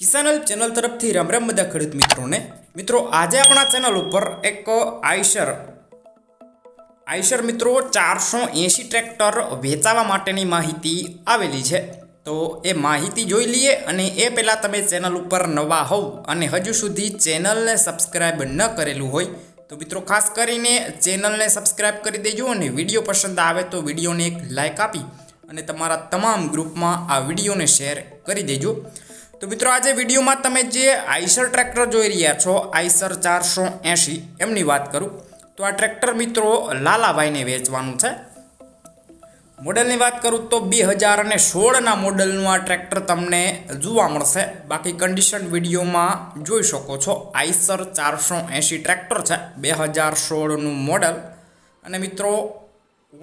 કિસાન help channel તરફથી રામ રામ બધા ખેડૂત મિત્રોને. મિત્રો, આજે આપણા ચેનલ ઉપર એક આઈશર આઈશર મિત્રો ચારસો એંશી ટ્રેક્ટર વેચાવા માટેની માહિતી આવેલી છે. તો એ માહિતી જોઈ લઈએ અને એ પહેલાં તમે ચેનલ ઉપર નવા હોવ અને હજુ સુધી ચેનલને સબસ્ક્રાઈબ ન કરેલું હોય, તો મિત્રો ખાસ કરીને ચેનલને સબસ્ક્રાઈબ કરી દેજો અને વીડિયો પસંદ આવે તો વિડીયોને એક લાઇક આપી અને તમારા તમામ ગ્રુપમાં આ વિડીયોને શેર કરી દેજો. તો મિત્રો આજે વિડીયોમાં તમે જે આઈસર ટ્રેક્ટર જોઈ રહ્યા છો, આઈસર ચારસો એંશી, એમની વાત કરું. તો આ ટ્રેક્ટર મિત્રો લાલાભાઈને વેચવાનું છે. મોડલની વાત કરું તો બે હજાર અને સોળના મોડલનું આ ટ્રેક્ટર તમને જોવા મળશે. બાકી કન્ડિશન વિડીયોમાં જોઈ શકો છો. આઈસર ચારસો એંશી ટ્રેક્ટર છે, બે હજાર સોળનું મોડલ. અને મિત્રો,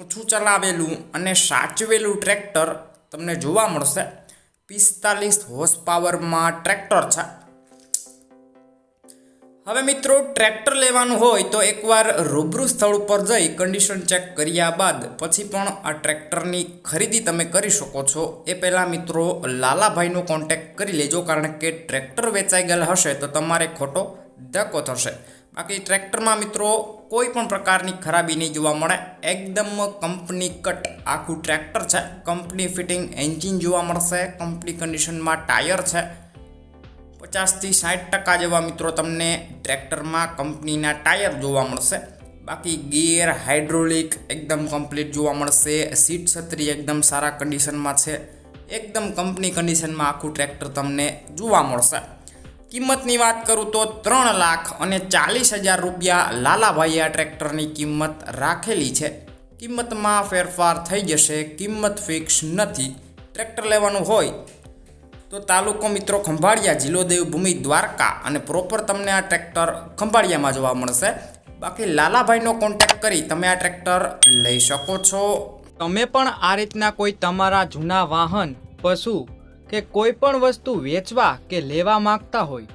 ઓછું ચલાવેલું અને સાચવેલું ટ્રેક્ટર તમને જોવા મળશે. પિસ્તાલીસ હોર્સ પાવરમાં ટ્રેક્ટર છે. હવે મિત્રો ટ્રેક્ટર લેવાનું હોય તો એકવાર રૂબરૂ સ્થળ ઉપર જઈ કન્ડિશન ચેક કર્યા બાદ પછી પણ આ ટ્રેક્ટરની ખરીદી તમે કરી શકો છો. એ પહેલાં મિત્રો, લાલાભાઈનો કોન્ટેક્ટ કરી લેજો, કારણ કે ટ્રેક્ટર વેચાઈ ગયેલ હશે તો તમારે ખોટો ધક્કો થશે. બાકી ટ્રેક્ટરમાં મિત્રો કોઈ પણ પ્રકારની ખરાબી નહીં જોવા મળે. એકદમ કંપની કટ આખું ટ્રેક્ટર છે. કંપની ફિટિંગ એન્જિન જોવા મળશે. કંપની કન્ડિશનમાં ટાયર છે. પચાસથી સાઠ ટકા જેવા મિત્રો તમને ટ્રેક્ટરમાં કંપનીના ટાયર જોવા મળશે. બાકી ગિયર, હાઇડ્રોલિક એકદમ કમ્પ્લીટ જોવા મળશે. સીટ છત્રી એકદમ સારા કન્ડિશનમાં છે. એકદમ કંપની કન્ડિશનમાં આખું ટ્રેક્ટર તમને જોવા મળશે. કિંમતની વાત કરું તો ત્રણ લાખ અને ચાલીસ હજાર રૂપિયા લાલાભાઈએ આ ટ્રેક્ટરની કિંમત રાખેલી છે. કિંમતમાં ફેરફાર થઈ જશે, કિંમત ફિક્સ નથી, ટ્રેક્ટર લેવાનું હોય. તો તાલુકો મિત્રો ખંભાળિયા, જિલ્લો દેવભૂમિ, દ્વારકા અને પ્રોપર તમને આ ટ્રેક્ટર ખંભાળિયામાં જોવા મળશે. બાકી લાલાભાઈનો કોન્ટેક્ટ કરી તમે આ ટ્રેક્ટર લઈ શકો છો. તમે પણ આ રીતના કોઈ તમારા જૂના વાહન, પશુ કે કોઈ પણ વસ્તુ વેચવા કે લેવા માંગતા હોય